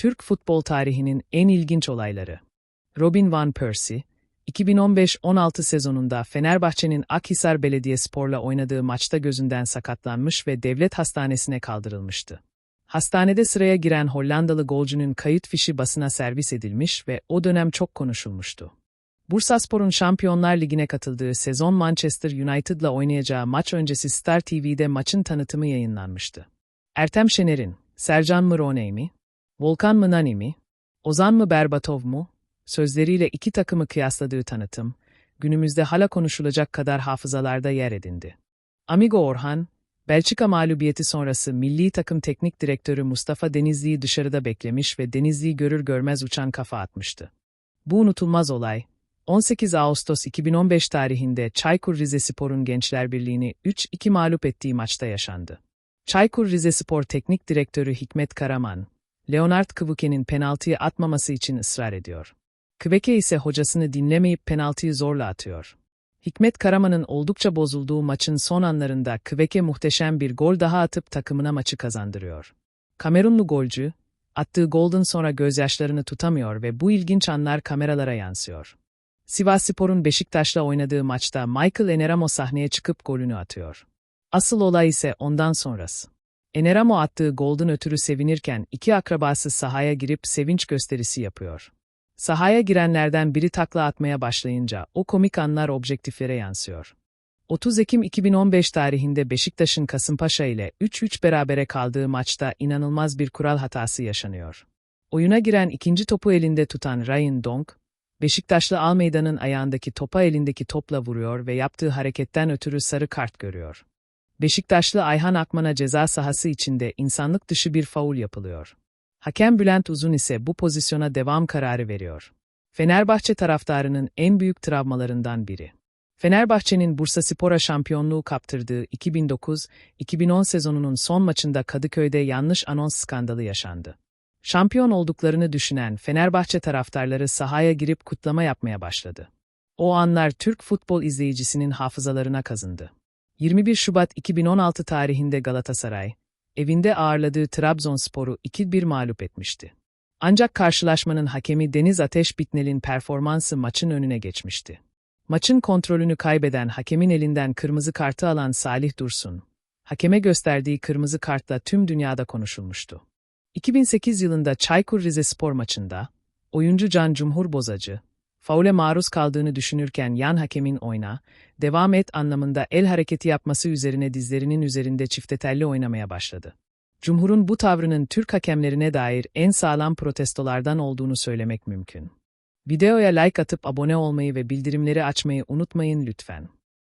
Türk futbol tarihinin en ilginç olayları. Robin Van Persie, 2015-16 sezonunda Fenerbahçe'nin Akhisar Belediyespor'la oynadığı maçta gözünden sakatlanmış ve devlet hastanesine kaldırılmıştı. Hastanede sıraya giren Hollandalı golcünün kayıt fişi basına servis edilmiş ve o dönem çok konuşulmuştu. Bursaspor'un Şampiyonlar Ligi'ne katıldığı sezon Manchester United'la oynayacağı maç öncesi Star TV'de maçın tanıtımı yayınlanmıştı. Ertem Şener'in, Sercan mı Roney mi, Volkan mı Nani mi, Ozan mı Berbatov mu, sözleriyle iki takımı kıyasladığı tanıtım, günümüzde hala konuşulacak kadar hafızalarda yer edindi. Amigo Orhan, Belçika mağlubiyeti sonrası milli takım teknik direktörü Mustafa Denizli'yi dışarıda beklemiş ve Denizli'yi görür görmez uçan kafa atmıştı. Bu unutulmaz olay, 18 Ağustos 2015 tarihinde Çaykur Rizespor'un Gençler Birliği'ni 3-2 mağlup ettiği maçta yaşandı. Çaykur Rizespor Teknik Direktörü Hikmet Karaman, Leonard Kıvuke'nin penaltıyı atmaması için ısrar ediyor. Kıveke ise hocasını dinlemeyip penaltıyı zorla atıyor. Hikmet Karaman'ın oldukça bozulduğu maçın son anlarında Kıveke muhteşem bir gol daha atıp takımına maçı kazandırıyor. Kamerunlu golcü, attığı golden sonra gözyaşlarını tutamıyor ve bu ilginç anlar kameralara yansıyor. Sivasspor'un Beşiktaş'la oynadığı maçta Michael Eneramo sahneye çıkıp golünü atıyor. Asıl olay ise ondan sonrası. Eneramo attığı golden ötürü sevinirken iki akrabası sahaya girip sevinç gösterisi yapıyor. Sahaya girenlerden biri takla atmaya başlayınca o komik anlar objektiflere yansıyor. 30 Ekim 2015 tarihinde Beşiktaş'ın Kasımpaşa ile 3-3 berabere kaldığı maçta inanılmaz bir kural hatası yaşanıyor. Oyuna giren ikinci topu elinde tutan Ryan Donk, Beşiktaşlı Almeida'nın ayağındaki topa elindeki topla vuruyor ve yaptığı hareketten ötürü sarı kart görüyor. Beşiktaşlı Ayhan Akman'a ceza sahası içinde insanlık dışı bir faul yapılıyor. Hakem Bülent Uzun ise bu pozisyona devam kararı veriyor. Fenerbahçe taraftarının en büyük travmalarından biri. Fenerbahçe'nin Bursaspor'a şampiyonluğu kaptırdığı 2009-2010 sezonunun son maçında Kadıköy'de yanlış anons skandalı yaşandı. Şampiyon olduklarını düşünen Fenerbahçe taraftarları sahaya girip kutlama yapmaya başladı. O anlar Türk futbol izleyicisinin hafızalarına kazındı. 21 Şubat 2016 tarihinde Galatasaray, evinde ağırladığı Trabzonspor'u 2-1 mağlup etmişti. Ancak karşılaşmanın hakemi Deniz Ateş Bitnel'in performansı maçın önüne geçmişti. Maçın kontrolünü kaybeden hakemin elinden kırmızı kartı alan Salih Dursun, hakeme gösterdiği kırmızı kartla tüm dünyada konuşulmuştu. 2008 yılında Çaykur Rizespor maçında, oyuncu Can Cumhur Bozacı, faule maruz kaldığını düşünürken yan hakemin oyna, devam et anlamında el hareketi yapması üzerine dizlerinin üzerinde çiftetelli oynamaya başladı. Cumhur'un bu tavrının Türk hakemlerine dair en sağlam protestolardan olduğunu söylemek mümkün. Videoya like atıp abone olmayı ve bildirimleri açmayı unutmayın lütfen.